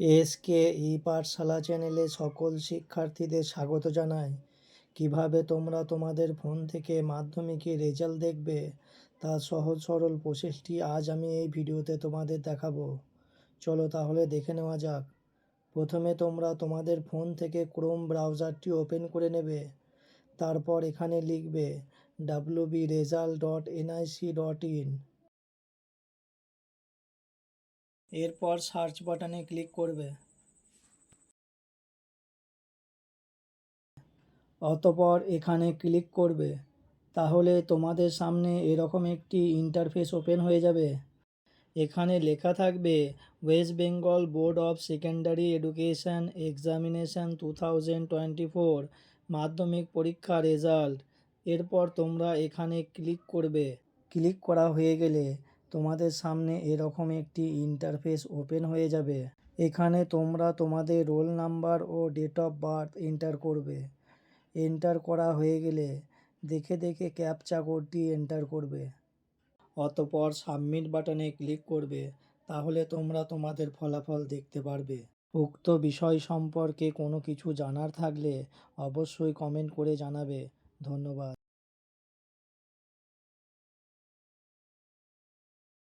SK ই পাঠশালা চ্যানেলে সকল শিক্ষার্থীদের স্বাগত জানাই। কীভাবে তোমরা তোমাদের ফোন থেকে মাধ্যমিকের রেজাল্ট দেখবে তার সহজ সরল প্রসেসটি আজ আমি এই ভিডিওতে তোমাদের দেখাবো। চলো তাহলে দেখে নেওয়া যাক। প্রথমে তোমরা তোমাদের ফোন থেকে ক্রোম ব্রাউজারটি ওপেন করে নেবে। তারপর এখানে লিখবে W B result dot NIC dot in এরপর সার্চ বাটনে ক্লিক করবে। অতপর এখানে ক্লিক করবে। তাহলে তোমাদের সামনে এরকম একটি ইন্টারফেস ওপেন হয়ে যাবে। এখানে লেখা থাকবে West Bengal board of secondary education examination two thousand twenty four মাধ্যমিক পরীক্ষা রেজাল্ট এরপর তোমরা এখানে ক্লিক করবে। ক্লিক করা হয়ে গেলে তোমাদের সামনে এরকম একটি ইন্টারফেস ওপেন হয়ে যাবে। এখানে তোমরা তোমাদের রোল নাম্বার ও ডেট অফ বার্থ এন্টার করবে। এন্টার করা হয়ে গেলে দেখে দেখে ক্যাপচা কোডটি এন্টার করবে। অতপর সাবমিট বাটনে ক্লিক করবে, তাহলে তোমরা তোমাদের ফলাফল দেখতে পারবে। উক্ত বিষয় সম্পর্কে কোনো কিছু জানার থাকলে অবশ্যই কমেন্ট করে জানাবে। ধন্যবাদ।